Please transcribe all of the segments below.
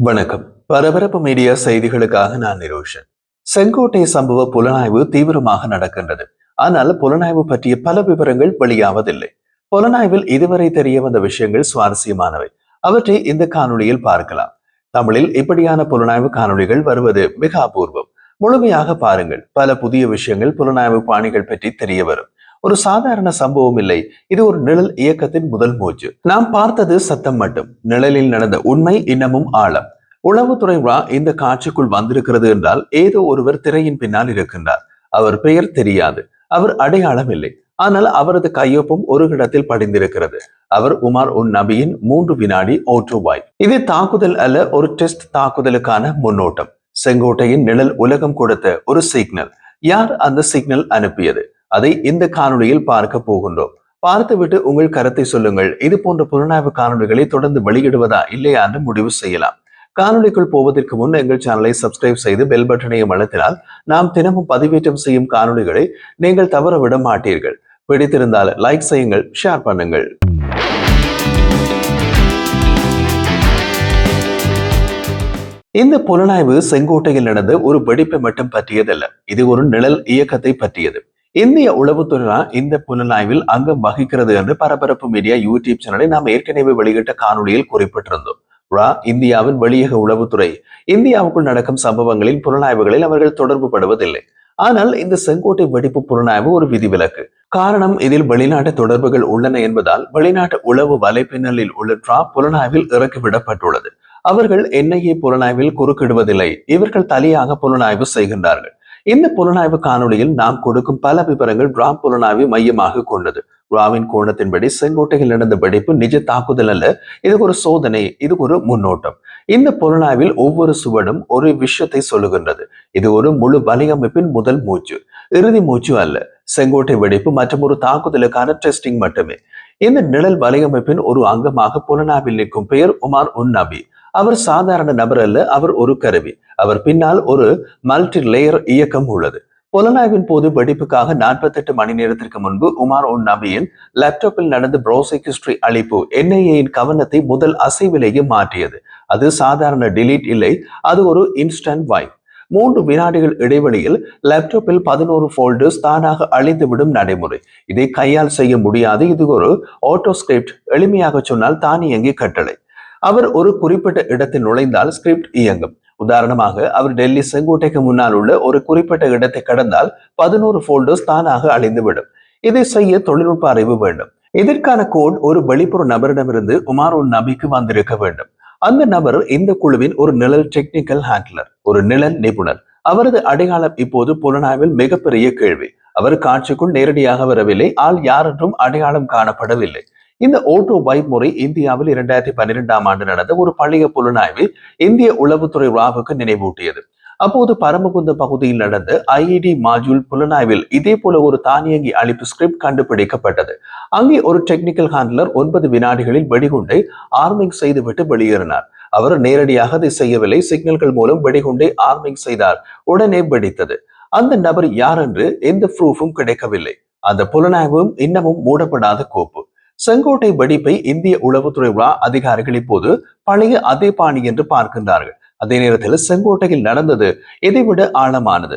வணக்கம். பரபரப்பு மீடியா செய்திகளுக்காக நான் நிரோஷன். செங்கோட்டை சம்பவ புலனாய்வு தீவிரமாக நடக்கின்றது. ஆனால் புலனாய்வு பற்றிய பல விவரங்கள் வெளியாவதில்லை. புலனாய்வில் இதுவரை தெரிய வந்த விஷயங்கள் சுவாரஸ்யமானவை. அவற்றை இந்த காணொளியில் பார்க்கலாம். தமிழில் இப்படியான புலனாய்வு காணொளிகள் வருவது மிக அபூர்வம். முழுமையாக பாருங்கள். பல புதிய விஷயங்கள் புலனாய்வு பாணிகள் பற்றி தெரிய வரும். ஒரு சாதாரண சம்பவம் இல்லை. இது ஒரு நிழல் இயக்கத்தின் முதல் மூச்சு. நாம் பார்த்தது சத்தம் மட்டும். நிழலில் நடந்த உண்மை இன்னமும் ஆழம். உளவுத்துறை விழா இந்த காட்சிக்குள் வந்திருக்கிறது என்றால் ஏதோ ஒருவர் திரையின் பின்னால் இருக்கின்றார். அவர் பெயர் தெரியாது. அவர் அடையாளம் இல்லை ஆனால் அவரது கையொப்பம் ஒரு இடத்தில் படிந்திருக்கிறது. அவர் உமார் உன் நபியின் மூன்று வினாடி ஓட்டுவாய் இது தாக்குதல் அல்ல ஒரு டெஸ்ட் தாக்குதலுக்கான முன்னோட்டம். செங்கோட்டையின் நிழல் உலகம் கொடுத்த ஒரு சிக்னல். யார் அந்த சிக்னல் அனுப்பியது? அதை இந்த காணொலியில் பார்க்க போகின்றோம். பார்த்துவிட்டு உங்கள் கருத்தை சொல்லுங்கள். இது போன்ற புலனாய்வு காணொளிகளை தொடர்ந்து வெளியிடுவதா இல்லையா என்று முடிவு செய்யலாம். காணொலிக்குள் போவதற்கு முன் எங்கள் சேனலை சப்ஸ்கிரைப் செய்து பெல் பட்டனையும் அழுத்தினால் நாம் தினமும் பதிவேற்றம் செய்யும் காணொலிகளை நீங்கள் தவற விட மாட்டீர்கள். பிடித்திருந்தால் லைக் செய்யுங்கள் ஷேர் பண்ணுங்கள். இந்த புலனாய்வு செங்கோட்டையில் நடந்த ஒரு வெடிப்பு மட்டும் பற்றியதல்ல. இது ஒரு நிழல் இயக்கத்தை பற்றியது. இந்திய உளவுத்துறை இந்த புலனாய்வில் அங்கம் வகிக்கிறது என்று பரபரப்பு மீடியா யூடியூப் சேனலை நாம் ஏற்கனவே வெளியிட்ட காணொலியில் குறிப்பிட்டிருந்தோம். ரா இந்தியாவின் வெளியக உளவுத்துறை இந்தியாவுக்குள் நடக்கும் சம்பவங்களின் புலனாய்வுகளில் அவர்கள் தொடர்பு படுவதில்லை. ஆனால் இந்த செங்கோட்டை வெடிப்பு புலனாய்வு ஒரு விதிவிலக்கு. காரணம் இதில் வெளிநாட்டு தொடர்புகள் உள்ளன என்பதால் வெளிநாட்டு உளவு வலைப்பின்னலில் உள்ள ட்ரா புலனாய்வில் இறக்கிவிடப்பட்டுள்ளது அவர்கள் என்ஐஏ புலனாய்வில் குறுக்கிடுவதில்லை. இவர்கள் தனியாக புலனாய்வு செய்கின்றார்கள். இந்த புலனாய்வு காணொளியில் நாம் கொடுக்கும் பல விவரங்கள் ராம் புலனாய்வு மையமாக கொண்டது. ராவின் கோணத்தின்படி செங்கோட்டையில் நடந்த வெடிப்பு நிஜ தாக்குதல் அல்ல இது ஒரு சோதனை இது ஒரு முன்னோட்டம். இந்த புலனாய்வில் ஒவ்வொரு சுவடும் ஒரு விஷயத்தை சொல்லுகின்றது. இது ஒரு முழு வலையமைப்பின் முதல் மூச்சு. இறுதி மூச்சு அல்ல செங்கோட்டை வெடிப்பு மற்றும் ஒரு தாக்குதலுக்கான டெஸ்டிங் மட்டுமே. இந்த நிழல் வலையமைப்பின் ஒரு அங்கமாக புலனாய்வில் நிற்கும் பெயர் உமார் உன் நபி. அவர் சாதாரண நபர் அல்ல அவர் ஒரு கருவி. அவர் பின்னால் ஒரு மல்டி லேயர் இயக்கம் உள்ளது. புலனாய்வின் போது வெடிப்புக்காக நாற்பத்தெட்டு மணி நேரத்திற்கு முன்பு உமார் உன் நபியின் லேப்டாப்பில் நடந்த ப்ரௌசிங் ஹிஸ்டரி அளிப்பு என்ஐஏயின் கவனத்தை முதல் அசைவிலேயே மாற்றியது. அது சாதாரண டிலீட் இல்லை அது ஒரு இன்ஸ்டன்ட் வாய்ப் மூன்று வினாடிகள் இடைவெளியில் லேப்டாப்பில் பதினோரு ஃபோல்டர்ஸ் தானாக அழிந்துவிடும் நடைமுறை. இதை கையால் செய்ய முடியாது இது ஒரு ஆட்டோஸ்கிரிப்ட் எளிமையாக சொன்னால் தானியங்கி கட்டளை. அவர் ஒரு குறிப்பிட்ட இடத்தில் நுழைந்தால் ஸ்கிரிப்ட் இயங்கும். உதாரணமாக அவர் டெல்லி செங்கோட்டைக்கு முன்னால் உள்ள ஒரு குறிப்பிட்ட இடத்தை கடந்தால் பதினோரு ஃபோல்டர்ஸ் தானாக அழிந்துவிடும். இதை செய்ய தொழில்நுட்ப அறிவு வேண்டும். இதற்கான கோட் ஒரு வெளிப்புற நபரிடமிருந்து உமார் ஒரு நபிக்கு வந்திருக்க வேண்டும். அந்த நபர் இந்த குழுவின் ஒரு நிழல் டெக்னிக்கல் ஹேண்ட்லர் ஒரு நிழல் நிபுணர். அவரது அடையாளம் இப்போது புலனாய்வில் மிகப்பெரிய கேள்வி. அவர் காட்சிக்குள் நேரடியாக வரவில்லை ஆள் யாரென்றும் அடையாளம் காணப்படவில்லை. இந்த ஓட்டோ பைப் முறை இந்தியாவில் இரண்டாயிரத்தி பன்னிரெண்டாம் ஆண்டு நடந்த ஒரு பழைய புலனாய்வு இந்திய உளவுத்துறை ராவுக்கு நினைவூட்டியது. அப்போது பரமகுந்த பகுதியில் நடந்த ஐஇடி மாஜூல் புலனாய்வில் இதே போல ஒரு தானியங்கி அழிப்பு ஸ்கிரிப்ட் கண்டுபிடிக்கப்பட்டது. அங்கே ஒரு டெக்னிக்கல் ஹேண்ட்லர் ஒன்பது வினாடிகளில் வெடிகுண்டை ஆர்மிங் செய்துவிட்டு வெளியேறினார். அவர் நேரடியாக அதை செய்யவில்லை சிக்னல்கள் மூலம் வெடிகுண்டை ஆர்மிங் செய்தார் உடனே வெடித்தது. அந்த நபர் யார் என்று எந்த ப்ரூஃபும் கிடைக்கவில்லை. அந்த புலனாய்வும் இன்னமும் மூடப்படாத கோப்பு. செங்கோட்டை வெடிப்பை இந்திய உளவுத்துறை விழா அதிகாரிகள் இப்போது பழைய அதே பாணி என்று பார்க்கின்றார்கள். அதே நேரத்தில் செங்கோட்டையில் நடந்தது இதைவிட ஆழமானது.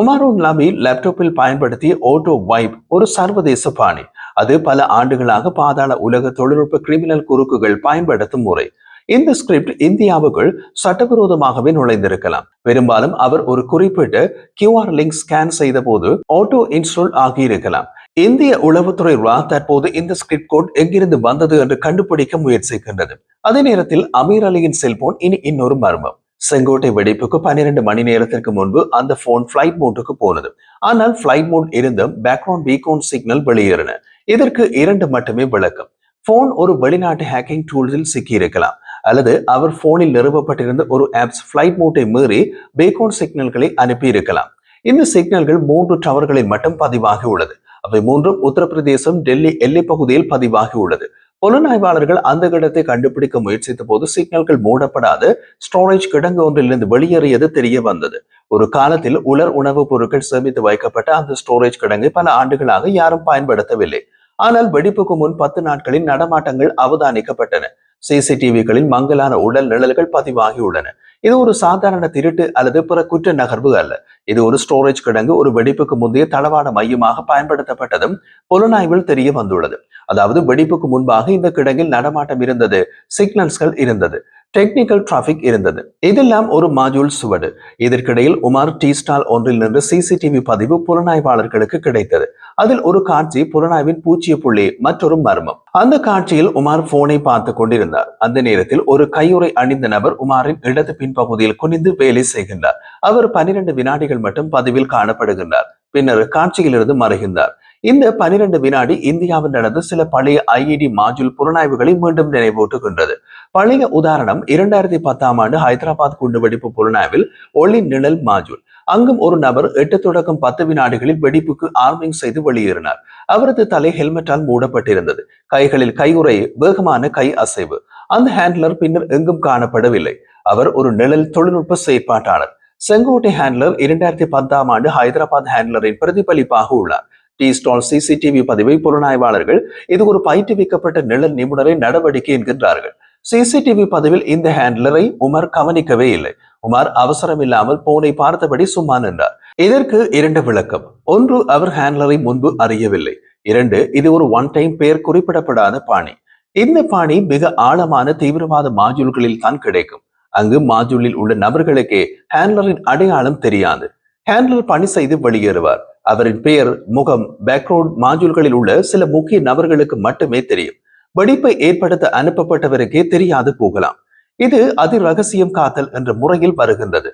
உமாரூன் நபி லேப்டாப்பில் பயன்படுத்திய ஓட்டோ வைப் ஒரு சர்வதேச பாணி. அது பல ஆண்டுகளாக பாதாள உலக தொழில்நுட்ப கிரிமினல் குறுக்குகள் பயன்படுத்தும் முறை. இந்த ஸ்கிரிப்ட் இந்தியாவுக்குள் சட்டவிரோதமாகவே நுழைந்திருக்கலாம். பெரும்பாலும் அவர் ஒரு குறிப்பிட்ட கியூஆர் லிங்க் ஸ்கேன் செய்த போது ஆட்டோ இன்ஸ்டால் ஆகியிருக்கலாம். இந்திய உளவுத்துறை ரா தற்போது இந்த ஸ்கிரிப்ட் கோட் எங்கிருந்து வந்தது என்று கண்டுபிடிக்க முயற்சிக்கின்றது. அதே நேரத்தில் அமீர் அலியின் செல்போன் இனி இன்னொரு மர்மம். செங்கோட்டை வெடிப்புக்கு பன்னிரண்டு மணி நேரத்திற்கு முன்பு அந்த போன் பிளைட் மோட்டுக்கு போனது. ஆனால் பிளைட் மோட் இருந்தும் பேக்ரவுண்ட் பீகோன் சிக்னல் வெளியேறின. இதற்கு இரண்டு மட்டுமே விளக்கம். போன் ஒரு வெளிநாட்டு ஹேக்கிங் டூல்ஸில் சிக்கியிருக்கலாம். அல்லது அவர் போனில் நிறுவப்பட்டிருந்த ஒரு ஆப்ஸ் பிளைட் மோட்டை மீறி பேகோன் சிக்னல்களை அனுப்பியிருக்கலாம். இந்த சிக்னல்கள் மூன்று டவர்களில் மட்டும் பதிவாகி உள்ளது. அவை மூன்றும் உத்தரப்பிரதேசம் டெல்லி எல்லை பகுதியில் பதிவாகி உள்ளது. புலனாய்வாளர்கள் அந்த இடத்தை கண்டுபிடிக்க முயற்சித்த போது சிக்னல்கள் மூடப்படாது ஸ்டோரேஜ் கிடங்கு ஒன்றிலிருந்து வெளியேறியது தெரிய வந்தது. ஒரு காலத்தில் உலர் உணவுப் பொருட்கள் சேமித்து வைக்கப்பட்ட அந்த ஸ்டோரேஜ் கிடங்கை பல ஆண்டுகளாக யாரும் பயன்படுத்தவில்லை. ஆனால் வெடிப்புக்கு முன் பத்து நாட்களின் நடமாட்டங்கள் அவதானிக்கப்பட்டன. சிசிடிவிகளில் மங்கலான உடல் நிழல்கள் பதிவாகியுள்ளன இது ஒரு சாதாரண திருட்டு அல்லது பிற குற்ற நகர்வு அல்ல. இது ஒரு ஸ்டோரேஜ் கிடங்கு ஒரு வெடிப்புக்கு முந்தைய தளவாட மையமாக பயன்படுத்தப்பட்டதும் புலனாய்வில் தெரிய வந்துள்ளது. அதாவது வெடிப்புக்கு முன்பாக இந்த கிடங்கில் நடமாட்டம் இருந்தது சிக்னல்ஸ்கள் இருந்தது டெக்னிக்கல் டிராபிக் இருந்தது. இதெல்லாம் ஒரு மாஜூல் சுவடு. இதற்கிடையில் உமார் டீ ஸ்டால் ஒன்றில் நின்று சிசிடிவி பதிவு புலனாய்வாளர்களுக்கு கிடைத்தது. அதில் ஒரு காட்சி புலனாய்வின் பூச்சிய புள்ளி மற்றொரு மர்மம். அந்த காட்சியில் உமார் போனை பார்த்து கொண்டிருந்தார். அந்த நேரத்தில் ஒரு கையுறை அணிந்த நபர் உமாரின் இடது பின்பகுதியில் குனிந்து வேலை செய்கின்றார். அவர் பனிரெண்டு வினாடிகள் மட்டும் பதிவில் காணப்படுகின்றார். பின்னர் காட்சியிலிருந்து மறைகின்றார். இந்த பனிரெண்டு வினாடி இந்தியாவில் நடந்த சில பழைய ஐஇடி மாஜுல் புலனாய்வுகளை மீண்டும் நினைவூட்டுகின்றது. பழைய உதாரணம் இரண்டாயிரத்தி பத்தாம் ஆண்டு ஹைதராபாத் குண்டுவெடிப்பு புலனாய்வில் ஒளி நிழல் மாஜுல். அங்கும் ஒரு நபர் எட்டு தொடக்கம் பத்து வினாடிகளில் வெடிப்புக்கு ஆர்மிங் செய்து வெளியேறினார். அவரது தலை ஹெல்மெட்டால் மூடப்பட்டிருந்தது. கைகளில் கையுறை வேகமான கை அசைவு. அந்த ஹேண்ட்லர் பின்னர் எங்கும் காணப்படவில்லை. அவர் ஒரு நிழல் தொழில்நுட்ப செயற்பாட்டாளர். செங்கோட்டை ஹேண்ட்லர் இரண்டாயிரத்தி பத்தாம் ஆண்டு ஹைதராபாத் ஹேண்ட்லரின் பிரதிபலிப்பாக உள்ளார். டி ஸ்டால் சிசிடிவி பதிவை புலனாய்வாளர்கள் இது ஒரு பயிற்றுவிக்கப்பட்ட நிழல் நிபுணரை நடவடிக்கை என்கின்றார்கள். சிசிடிவி பதிவில் இந்த ஹேண்ட்லரை உமர் கவனிக்கவே இல்லை. உமர் அவசரம் இல்லாமல் போனை பார்த்தபடி சும்மா நின்றார். இதற்கு இரண்டு விளக்கம். ஒன்று அவர் ஹேண்ட்லரை முன்பு அறியவில்லை. இரண்டு இது ஒரு ஒன் டைம் பெயர் குறிப்பிடப்படாத பாணி. இந்த பாணி மிக ஆழமான தீவிரவாத மாஜூல்களில் தான் கிடைக்கும். அங்கு மாஜூலில் உள்ள நபர்களுக்கே ஹேண்ட்லரின் அடையாளம் தெரியாது. ஹேண்ட்லர் பணி செய்து வெளியேறுவார். அவரின் பெயர் முகம் பேக்ரவுண்ட் மாஜூல்களில் உள்ள சில முக்கிய நபர்களுக்கு மட்டுமே தெரியும். வெடிப்பை ஏற்படுத்த அனுப்பப்பட்டவருக்கே தெரியாது போகலாம். இது அதி ரகசியம் காத்தல் என்ற முறையில் வருகின்றது.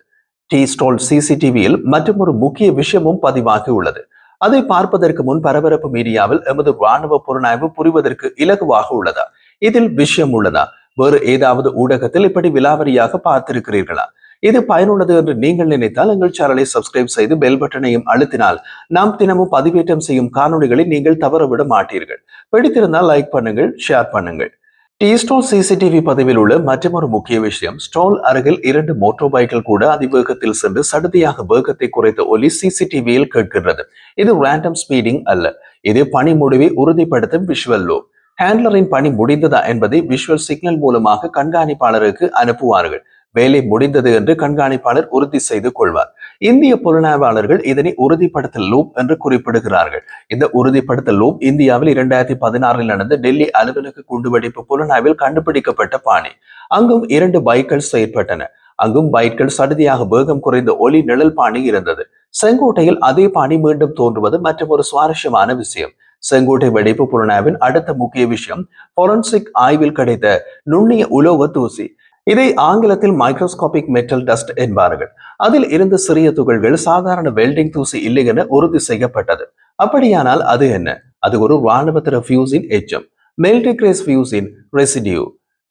டி ஸ்டால் சிசிடிவியில் மற்றும் ஒரு முக்கிய விஷயமும் பதிவாகி உள்ளது. அதை பார்ப்பதற்கு முன் பரபரப்பு மீடியாவில் எமது ராணுவ புலனாய்வு புரிவதற்கு இலகுவாக உள்ளதா? இதில் விஷயம் உள்ளதா? வேறு ஏதாவது ஊடகத்தில் இப்படி விலாவரியாக பார்த்திருக்கிறீர்களா? இது பயனுள்ளது என்று நீங்கள் நினைத்தால் எங்கள் சேனலை சப்ஸ்கிரைப் செய்து பெல் பட்டனையும் அழுத்தினால் நாம் தினமும் பதிவேற்றம் செய்யும் காணொலிகளை நீங்கள் தவறவிட மாட்டீர்கள். பிடித்திருந்தால் லைக் பண்ணுங்கள் ஷேர் பண்ணுங்கள். டி ஸ்டால் சிசிடிவி பதிவில் உள்ள மற்றொரு முக்கிய விஷயம் ஸ்டால் அருகில் இரண்டு மோட்டோ பைக்கில் கூட அதிவேகத்தில் சென்று சடுதியாக வேகத்தை குறைத்த ஒலி சிசிடிவியில் கேட்கின்றது. இது ரேண்டம் ஸ்பீடிங் அல்ல. இது பணி முடிவை உறுதிப்படுத்தும் விஷுவல் லோ ஹேண்ட்லரின் பணி முடிந்ததா என்பதை விஷுவல் சிக்னல் மூலமாக கண்காணிப்பாளருக்கு அனுப்புவார்கள். வேலை முடிந்தது என்று கண்காணிப்பாளர் உறுதி செய்து கொள்வார். இந்திய புலனாய்வாளர்கள் இதனை உறுதிப்படுத்தல் லூப் என்று குறிப்பிடுகிறார்கள். இந்த உறுதிப்படுத்தல் லூப் இந்தியாவில் இரண்டாயிரத்தி பதினாறில் நடந்த டெல்லி அலுவலக குண்டுவெடிப்பு புலனாய்வில் கண்டுபிடிக்கப்பட்ட பாணி. அங்கும் இரண்டு பைக்கள் செயற்பட்டன. அங்கும் பைக்கள் சடுதியாக வேகம் குறைந்த ஒலி நிழல் பாணி இருந்தது. செங்கோட்டையில் அதே பாணி மீண்டும் தோன்றுவது மற்றும் ஒரு சுவாரஸ்யமான விஷயம். செங்கோட்டை வெடிப்பு புலனாய்வின் அடுத்த முக்கிய விஷயம் பொரன்சிக் ஆய்வில் கிடைத்த நுண்ணிய உலோக தூசி. இதை ஆங்கிலத்தில் மைக்ரோஸ்கோபிக் மெட்டல் டஸ்ட் என்பார்கள். அதில் இருந்த சிறிய துகள்கள் சாதாரண வெல்டிங் தூசி இல்லை என உறுதி செய்யப்பட்டது. அப்படியானால் அது என்ன? அது ஒரு ராணுவத்திர ஃபியூஸின் எச்சம். மெல்டிகிரேஸ் ஃபியூஸின் ரெசிடியூ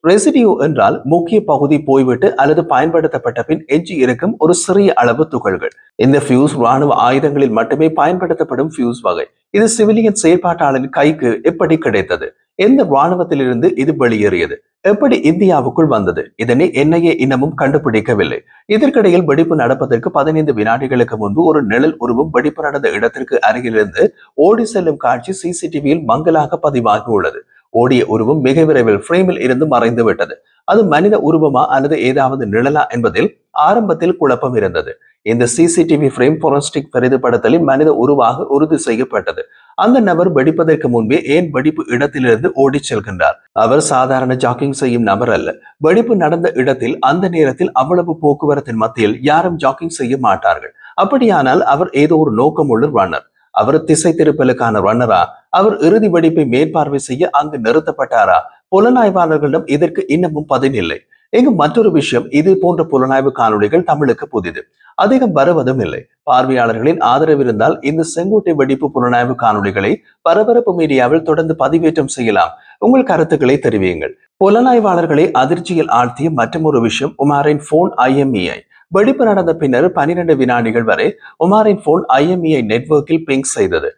ரெசிடியூ என்றால் முக்கிய பகுதி போய்விட்டு அல்லது பயன்படுத்தப்பட்ட பின் எஞ்சி இருக்கும் ஒரு சிறிய அளவு துகள்கள். இந்த ஃபியூஸ் ராணுவ ஆயுதங்களில் மட்டுமே பயன்படுத்தப்படும் ஃபியூஸ் வகை. இது சிவிலியன் செயற்பாட்டாளரின் கைக்கு எப்படி கிடைத்தது? எந்த இராணுவத்திலிருந்து இது வெளியேறியது? எப்படி இந்தியாவுக்குள் வந்தது? இதனை என்ஐஏ இன்னமும் கண்டுபிடிக்கவில்லை. இதற்கிடையில் வெடிப்பு நடப்பதற்கு பதினைந்து வினாடிகளுக்கு முன்பு ஒரு நிழல் உருவம் வெடிப்பு நடந்த இடத்திற்கு அருகிலிருந்து ஓடி செல்லும் காட்சி சிசிடிவியில் மங்கலாக பதிவாகியுள்ளது ஓடிய உருவம் மிக விரைவில் ஃப்ரேமில் இருந்து மறைந்து விட்டது அது மனித உருவமா அல்லது ஏதாவது நிழலா என்பதில் ஆரம்பத்தில் குழப்பம் இருந்தது. இந்த சிசிடிவி ஃப்ரேம் பொரஸ்டிக் பெரிதுபடுத்தலில் மனித உருவாக உறுதி செய்யப்பட்டது. அந்த நபர் வெடிப்பதற்கு முன்பே ஏன் வெடிப்பு இடத்திலிருந்து ஓடிச் செல்கின்றார்? அவர் சாதாரண ஜாக்கிங் செய்யும் நபர் அல்ல. வெடிப்பு நடந்த இடத்தில் அந்த நேரத்தில் அவ்வளவு போக்குவரத்தின் மத்தியில் யாரும் ஜாக்கிங் செய்ய மாட்டார்கள். அப்படியானால் அவர் ஏதோ ஒரு நோக்கமுள்ள ரன்னர் அவர் திசை திருப்பலுக்கான ரன்னரா அவர் இறுதி வெடிப்பை மேற்பார்வை செய்ய அங்கு நிறுத்தப்பட்டாரா? புலனாய்வாளர்களிடம் இதற்கு இன்னமும் பதினில்லை இங்கு மற்றொரு விஷயம் இது போன்ற புலனாய்வு காணொலிகள் தமிழுக்கு புதிது. அதிகம் வருவதும் இல்லை. பார்வையாளர்களின் ஆதரவு இருந்தால் இந்த செங்கோட்டை வெடிப்பு புலனாய்வு காணொலிகளை பரபரப்பு மீடியாவில் தொடர்ந்து பதிவேற்றம் செய்யலாம். உங்கள் கருத்துக்களை தெரிவியுங்கள். புலனாய்வாளர்களை அதிர்ச்சியில் ஆழ்த்திய மற்றொரு விஷயம் உமாரின் போன் ஐஎம்இஐ வெடிப்பு நடந்த பின்னர் பனிரெண்டு வினாடிகள் வரை உமாரின் போன் ஐஎம்இஐ நெட்வொர்க்கில் பிங்க் செய்தது.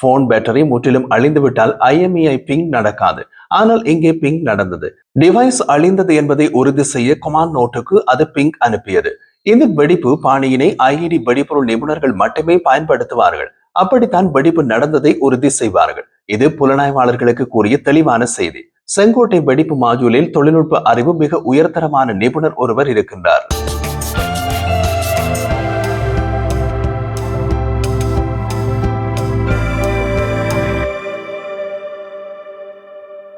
போன் பேட்டரி முற்றிலும் அழிந்துவிட்டால் ஐஎம்இஐ பிங் நடக்காது. ஆனால் இங்கே பிங் நடந்தது. டிவைஸ் அழிந்தது என்பதை உறுதி செய்ய கொமாண்ட் நோட்டுக்கு அது பிங் அனுப்பியது. இந்த வெடிப்பு பாணியினை ஐஇடி வெடிப்பொருள் நிபுணர்கள் மட்டுமே பயன்படுத்துவார்கள். அப்படித்தான் வெடிப்பு நடந்ததை உறுதி செய்வார்கள். இது புலனாய்வாளர்களுக்கு கூறிய தெளிவான செய்தி. செங்கோட்டை வெடிப்பு மாஜூலில் தொழில்நுட்ப அறிவு மிக உயர்தரமான நிபுணர் ஒருவர் இருக்கின்றார்.